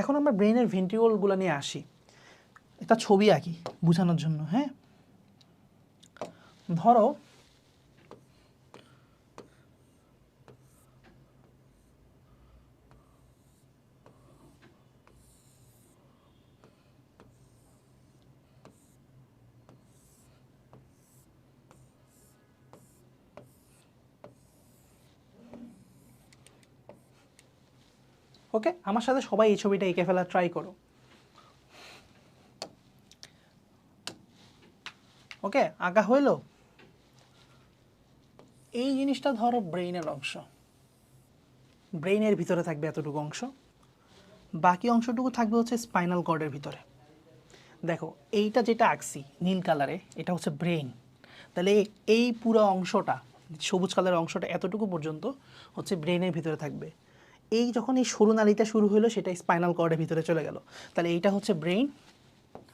এখন আমরা ব্রেনের ভেন্টিওলগুলো নিয়ে আসি। একটা ছবি আঁকি বোঝানোর জন্য হ্যাঁ? ধরো ওকে? আমার সাথে সবাই এই ছবিটা এঁকে ফেলার ট্রাই করো। ওকে আঁকা হইল? এই জিনিসটা ধরো ব্রেইনের অংশ। ব্রেইনের ভিতরে থাকবে এতটুকু অংশ। বাকি অংশটুকু থাকবে হচ্ছে স্পাইনাল কর্ডের ভিতরে। দেখো, এইটা যেটা আঁকছি নীল কালারে, এটা হচ্ছে ব্রেইন। তাহলে এই পুরো অংশটা, সবুজ কালারের অংশটা এতটুকু পর্যন্ত হচ্ছে ব্রেইনের ভিতরে থাকবে। এই যখন এই সরু নালীটা শুরু হলো, সেটা স্পাইনাল কর্ডের ভিতরে চলে গেল। তাহলে এইটা হচ্ছে ব্রেইন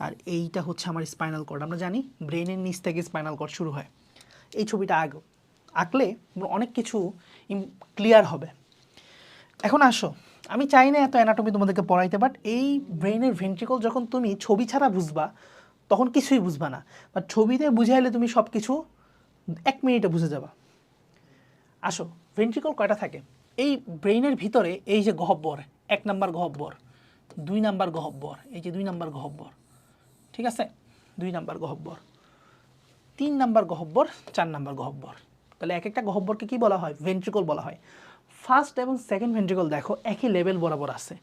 আর এইটা হচ্ছে আমার স্পাইনাল কর্ড আমরা জানি ব্রেনের নিচ থেকে স্পাইনাল কর্ড শুরু হয়। এই ছবিটা আগ, আঁকলে অনেক কিছু ক্লিয়ার হবে। এখন আসো, আমি চাই না এত অ্যানাটমি তোমাদেরকে পড়াইতে বাট এই ব্রেইনের ভেন্ট্রিকল যখন তুমি ছবি ছাড়া বুঝবা, তখন কিছুই বুঝবা না। বাট ছবিতে বুঝাইলে তুমি সব কিছু এক মিনিটে বুঝে যাবা। আসো ভেন্ট্রিকল কয়টা থাকে? এই ব্রেইনের ভিতরে এই যে গহব্বর, এক নাম্বার গহব্বর, দুই নাম্বার গহব্বর, এই যে দুই নাম্বার গহব্বর, ঠিক আছে? দুই নাম্বার গহব্বর, তিন নাম্বার গহব্বর, চার নাম্বার গহব্বর। তাহলে এক একটা গহব্বরকে কি বলা হয়? ভেন্ট্রিকল বলা হয়। ফার্স্ট এবং সেকেন্ড ভেন্ট্রিকল দেখো, একই লেভেল বরাবর আছে।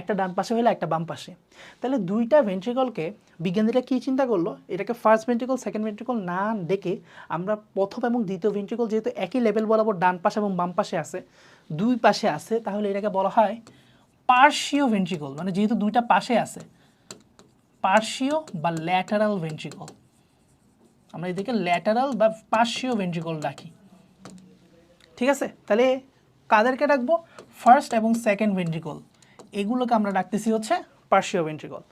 একটা ডান পাশে হলে একটা বাম পাশে। তাহলে দুইটা ভেন্ট্রিকলকে বিজ্ঞানীরা কী চিন্তা করল? এটাকে ফার্স্ট ভেন্ট্রিকল সেকেন্ড ভেন্ট্রিকল না ডেকে আমরা প্রথম এবং দ্বিতীয় ভেন্ট্রিকল যেহেতু একই লেভেল বরাবর ডান পাশে এবং বাম পাশে আছে দুই পাশে আছে, তাহলে এটাকে বলা হয় পার্শীয় ভেন্ট্রিকল মানে যেহেতু দুইটা পাশে আছে, পার্শীয় বা ল্যাটারাল ভেন্ট্রিকল আমরা এদিকে ল্যাটারাল বা পার্শীয় ভেন্ট্রিকল রাখি ঠিক আছে? তাহলে কাদেরকে ডাকবো? ফার্স্ট এবং সেকেন্ড ভেন্ট্রিকল এগুলোকে আমরা ডাকতেছি হচ্ছে পার্শীয় ভেন্ট্রিকল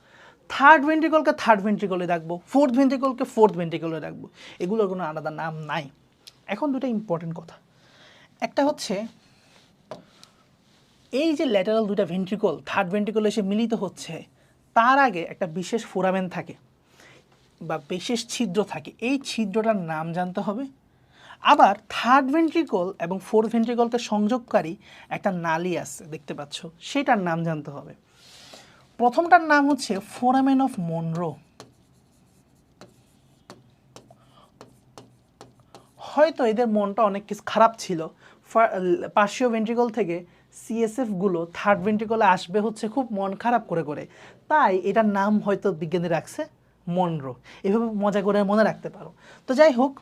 থার্ড ভেন্ট্রিকলকে থার্ড ভেন্ট্রিকলে ডাকবো। ফোর্থ ভেন্ট্রিকলকে ফোর্থ ভেন্ট্রিকলে ডাকবো। এগুলোর কোনো আলাদা নাম নাই। এখন দুটো ইম্পর্টেন্ট কথা। একটা হচ্ছে এই যে ল্যাটারাল দুইটা ভেন্ট্রিকল থার্ড ভেন্ট্রিকল এসে মিলিত হচ্ছে, তার আগে একটা বিশেষ ফোরামেন থাকে বা বিশেষ ছিদ্র থাকে। এই ছিদ্রটার নাম জানতে হবে। আবার থার্ড ভেন্ট্রিকল এবং ফোর্থ ভেন্ট্রিকলকে সংযোগকারী একটা নালী আছে, দেখতে পাচ্ছ। সেটার নাম জানতে হবে। প্রথমটার নাম হচ্ছে ফোরামেন অফ মনরো হয়তো এদের মনটা অনেক কিছু খারাপ ছিল। পার্শ্বীয় ভেন্ট্রিকল থেকে সিএসএফগুলো থার্ড ভেন্ট্রিকলে আসবে হচ্ছে খুব মন খারাপ করে করে। তাই এটার নাম হয়তো বিজ্ঞানী রাখছে মনরো এভাবে মজা করে মনে রাখতে পারো। তো যাই হোক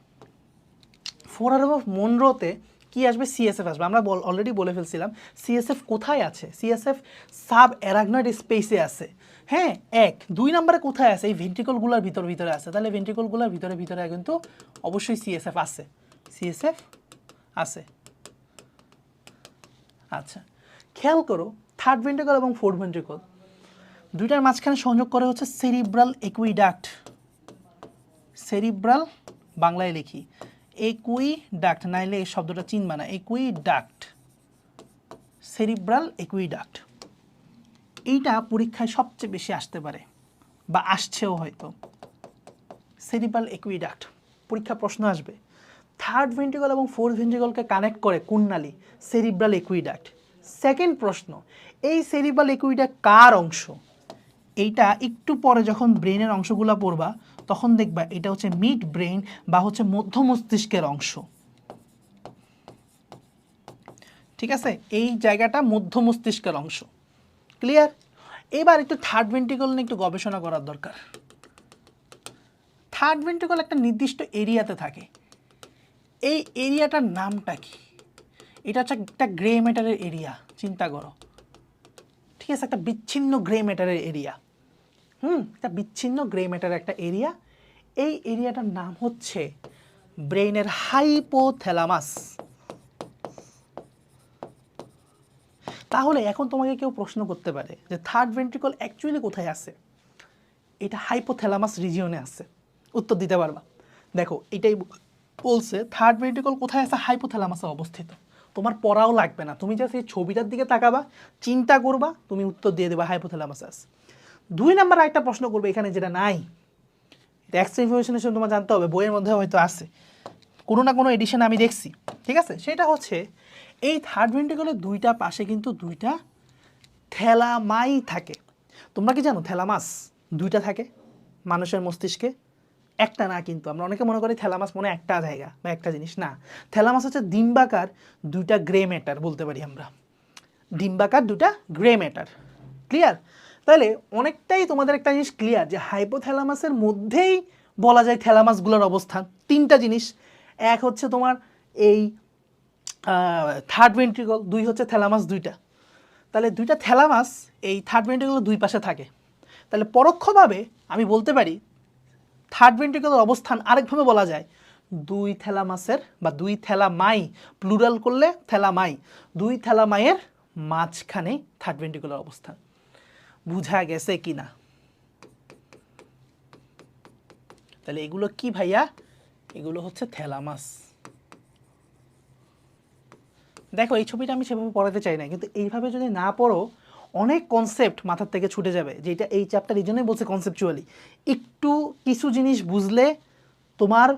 ফোরাম অফ মনরোতে কি আসবে? সিএসএফ আসবে। আমরা অলরেডি বলে ফেলছিলাম সিএসএফ কোথায় আছে? সিএসএফ সাব অ্যারাগনয়েড স্পেসে আছে। হ্যাঁ এক। দুই নম্বরে কোথায় আছে? এই ভেন্ট্রিকলগুলোর ভিতর, ভিতরে আছে। তাহলে ভেন্ট্রিকলগুলোর ভিতরে ভিতরে কিন্তু অবশ্যই সিএসএফ আছে। সিএসএফ আছে। আচ্ছা। খেয়াল করো থার্ড ভেন্ট্রিকল এবং ফোর্থ ভেন্ট্রিকল দুইটার মাঝখানে সংযোগ করে হচ্ছে সেরিব্রাল একুইডাক্ট সেরিব্রাল বাংলায় লিখি একুই নাইলে এই শব্দটা চিনবা না একুই ডাক্ট সেরিব্রাল একুইডাক্ট এইটা পরীক্ষায় সবচেয়ে বেশি আসতে পারে, বা আসছেও হয়তো। সেরিব্রাল একুইডাক্ট পরীক্ষা প্রশ্ন আসবে। থার্ড ভেন্ট্রিকল এবং ফোর্থ ভেন্ট্রিকলকে কানেক্ট করে কোন নালী সেরিব্রাল একুইডাক্ট সেকেন্ড প্রশ্ন, এই সেরিব্রাল একুইডাক্ট কার অংশ? এইটা একটু পরে যখন ব্রেনের অংশগুলো পড়বা, তখন দেখবা এটা হচ্ছে মিড ব্রেন বা হচ্ছে মধ্য মস্তিষ্কের অংশ। ঠিক আছে? এই জায়গাটা মধ্য মস্তিষ্কের অংশ। ক্লিয়ার এবার একটু থার্ড ভেন্ট্রিকল নিয়ে একটু গবেষণা করার দরকার। থার্ড ভেন্ট্রিকল একটা নির্দিষ্ট এরিয়াতে থাকে। এই এরিয়াটার নামটা কি? এটা হচ্ছে একটা গ্রে ম্যাটারের এরিয়া চিন্তা করো। ঠিক আছে, একটা বিচ্ছিন্ন গ্রে ম্যাটারের এরিয়া হুম, একটা বিচ্ছিন্ন গ্রে ম্যাটার একটা এরিয়া এই এরিয়াটার নাম হচ্ছে ব্রেইনের হাইপোথ্যালামাস। তাহলে এখন তোমাকে কেউ প্রশ্ন করতে পারে যে থার্ড ভেন্ট্রিকল অ্যাকচুয়ালি কোথায় আছে? এটা হাইপোথ্যালামাস রিজিয়নে আছে। উত্তর দিতে পারবা। দেখো, এটাই বলছে থার্ড ভেন্ট্রিকল কোথায় আছে? হাইপোথ্যালামাসে অবস্থিত। তোমার পড়াও লাগবে না। তুমি জাস্ট এই ছবিটার দিকে তাকাবা, চিন্তা করবা, তুমি উত্তর দিয়ে দেবা হাইপোথ্যালামাসাস দুই নাম্বার একটা প্রশ্ন করবে এখানে যেটা নাই। এটা এক্সট্রা ইনফরমেশনের তোমার জানতে হবে, বইয়ের মধ্যে হয়তো আছে। কোনো না কোনো এডিশন আমি দেখছি, ঠিক আছে? সেটা হচ্ছে, এই থার্ড ভেন্টিকলের দুইটা পাশে কিন্তু দুইটা থ্যালামাই থাকে। তোমরা কি জানো? থ্যালামাস দুইটা থাকে, মানুষের মস্তিষ্কে। একটা না কিন্তু, আমরা অনেকে মনে করি থ্যালামাস মনে হয় একটা জায়গা বা একটা জিনিস, না। থেলা থ্যালামাস হচ্ছে ডিম্বাকার দুইটা গ্রে ম্যাটার বলতে পারি আমরা। ডিম্বাকার দুটা গ্রে ম্যাটার। ক্লিয়ার? তাহলে অনেকটাই তোমাদের একটা জিনিস ক্লিয়ার যে হাইপোথ্যালামাসের মধ্যেই বলা যায় থ্যালামাসগুলোর অবস্থান। তিনটা জিনিস। এক হচ্ছে তোমার এই থার্ড ভেন্ট্রিকল দুই হচ্ছে থ্যালামাস দুইটা। তাহলে দুইটা থ্যালামাস এই থার্ড ভেন্ট্রিকল দুই পাশে থাকে। তাহলে পরোক্ষভাবে আমি বলতে পারি থার্ড ভেন্ট্রিকলের অবস্থান আরেকভাবে বলা যায়। দুই থ্যালামাসের বা দুই থ্যালামাই প্লুরাল করলে থ্যালামাই দুই থ্যালামাইয়ের মাঝখানে থার্ড ভেন্ট্রিকুলার অবস্থান। বুঝা গেছে কি না তাহলে এগুলো কি ভাইয়া? এগুলো হচ্ছে থ্যালামাস দেখো, এই ছবিটা আমি সেভাবে পড়াতে চাই না, কিন্তু এইভাবে যদি না পড়ো অনেক কনসেপ্ট মাথার থেকে ছুটে যাবে যেটা এই চ্যাপ্টার এই জন্যই বলছে কনসেপচুয়ালি একটু কিছু জিনিস বুঝলে তোমার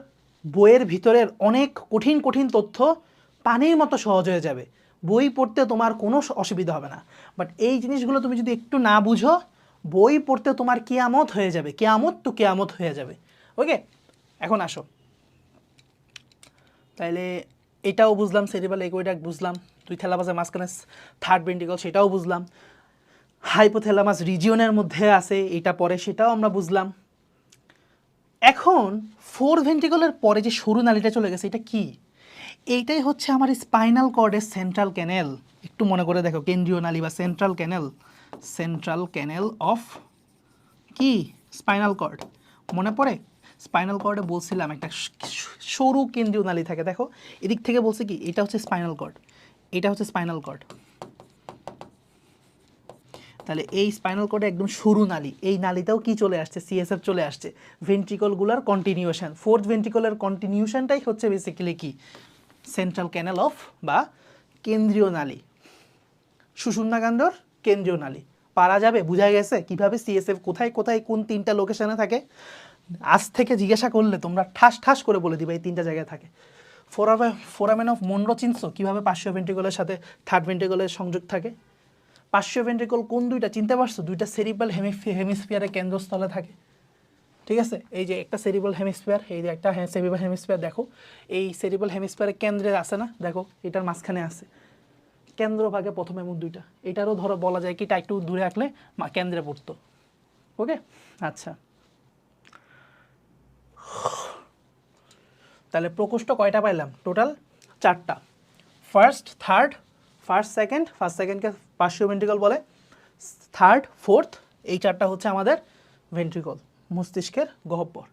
বইয়ের ভিতরের অনেক কঠিন কঠিন তথ্য পানির মতো সহজ হয়ে যাবে। বই পড়তে তোমার কোনো অসুবিধা হবে না। বাট এই জিনিসগুলো তুমি যদি একটু না বুঝো, বই পড়তে তোমার কেয়ামত হয়ে যাবে, কেয়ামত তো কেয়ামত হয়ে যাবে। ওকে এখন আসো। তাইলে এটাও বুঝলাম সেরিবাল একুইডাক বুঝলাম, দুই থ্যালামাসের মাঝখানে থার্ড ভেন্টিকল সেটাও বুঝলাম। হাইপোথ্যালামাস রিজিয়নের মধ্যে আছে, এটা পরে সেটাও আমরা বুঝলাম। এখন ফোর ভেন্টিকলের পরে যে সরু নালীটা চলে গেছে, এটা কি? এইটাই হচ্ছে আমার স্পাইনাল কর্ডের সেন্ট্রাল ক্যানেল একটু মনে করে দেখো, কেন্দ্রীয় নালী বা central canal central canal of কি? স্পাইনাল কর্ড মনে পড়ে? স্পাইনাল কর্ডে বলছিলাম, একটা সরু কেন্দ্রীয় নালী থাকে। দেখো, এদিক থেকে বলছে কি? এটা হচ্ছে স্পাইনাল কর্ড এটা হচ্ছে স্পাইনাল কর্ড তাহলে এই স্পাইনাল কর্ডে একদম সরু নালী, এই নালীতেও কি চলে আসছে? সিএসএফ চলে আসছে। ভেন্ট্রিকলগুলোর কন্টিনিউশন ফোর্থ ভেন্ট্রিকলের কন্টিনিউশনটাই হচ্ছে বেসিক্যালি কি? সেন্ট্রাল ক্যানেল অফ বা কেন্দ্রীয় নালী। সুষুম্নাকাণ্ডর কেন্দ্রীয় নালী। পারা যাবে? বোঝা গেছে? কীভাবে সিএসএফ কোথায় কোথায়, কোন তিনটা লোকেশনে থাকে? আজ থেকে জিজ্ঞাসা করলে তোমরা ঠাস ঠাস করে বলে দিবে এই তিনটা জায়গায় থাকে। ফোরামে ফোরামেন অফ মন্ডো চিনছো কীভাবে পাঁচশো ভেন্ট্রিকলের সাথে থার্ড ভেন্ট্রিকলের সংযোগ থাকে? পাঁচশো ভেন্ট্রিকল কোন দুইটা? চিনতে পারছ? দুইটা সেরিবাল হেমিস্ফিয়ারের কেন্দ্রস্থলে থাকে। ঠিক আছে? এই যে একটা সেরিবাল হেমিস্ফিয়ার এই যে একটা সেরিবাল হেমিস্ফিয়ার দেখো। এই সেরিবাল হেমিস্ফিয়ারের কেন্দ্রে আছে না? দেখো, এটার মাঝখানে আছে। কেন্দ্রভাগে প্রথম এবং দুইটা। এটারও ধরো বলা যায় কি এটা একটু দূরে রাখলে কেন্দ্রে পড়তো। ওকে? আচ্ছা। তাহলে প্রকোষ্ঠ কয়টা পাইলাম? টোটাল চারটা। First third first second first সেকেন্ডকে পার্শ্বীয় ভেন্ট্রিকল বলে। থার্ড ফোর্থ এই চারটা হচ্ছে আমাদের ভেন্ট্রিকল মস্তিষ্কের গহ্বর।